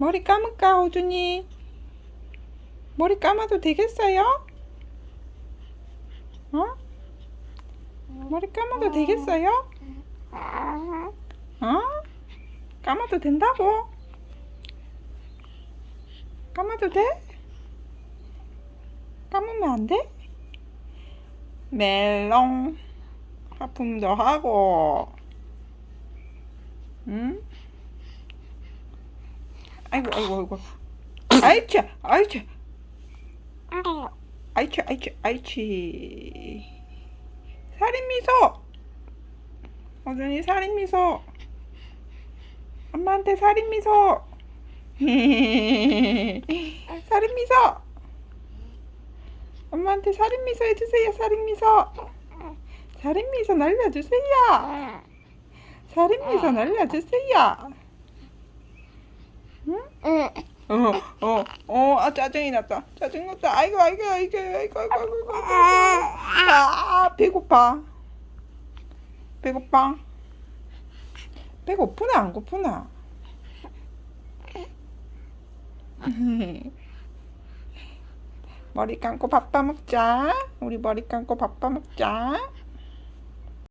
머리 감을까, 호준이? 머리 감아도 되겠어요? 어? 머리 감아도 되겠어요? 어? 감아도 된다고? 감아도 돼? 감으면 안 돼? 멜롱 하품도 하고 응? 아이고 아이고 아이고. 아이차 아이차 아이차 아이차 아이치 살인미소. 어준이 살인미소. 엄마한테 살인미소. 살인미소. 엄마한테 살인미소 해주세요 살인미소. 살인미소 날려주세요. 살인미소 날려주세요 응? 어, 어, 어, 아, 짜증이 났다. 짜증 났다. 아이고, 아이고, 아이고, 아이고, 아이고, 아이고, 아이고. 아, 배고파. 배고파. 배고프나, 안 고프나? 머리 감고 밥밥 먹자. 우리 머리 감고 밥밥 먹자.